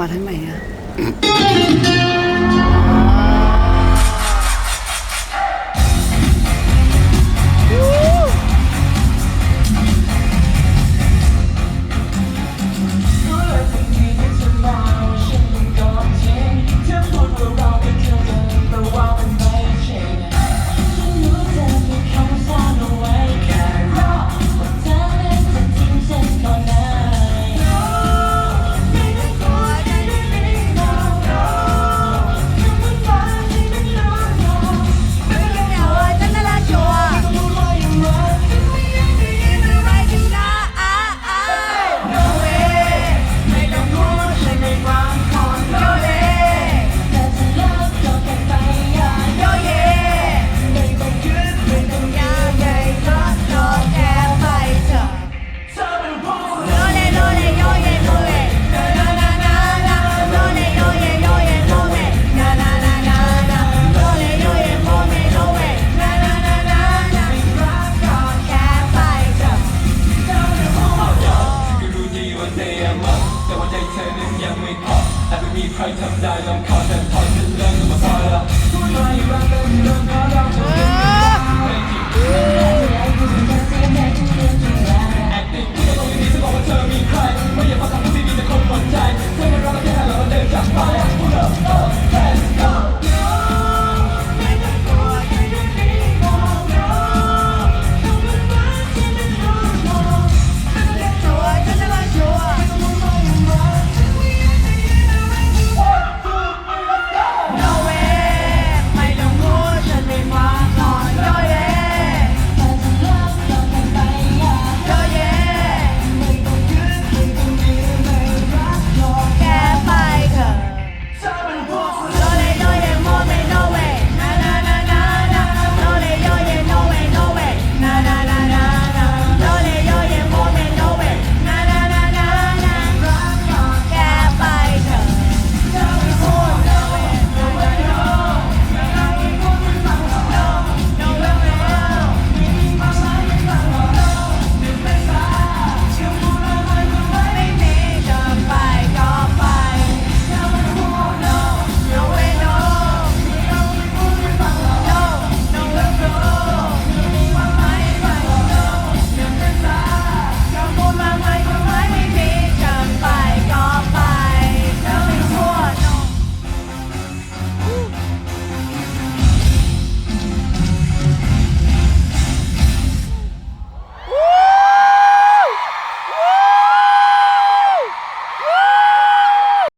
มาทางไหนอะ ใครทำได้ลำคอแต่พอจะเลิกก็มาพอละผู้ชายรักเล่นเรื่องของเราจะเป็นไม่จริง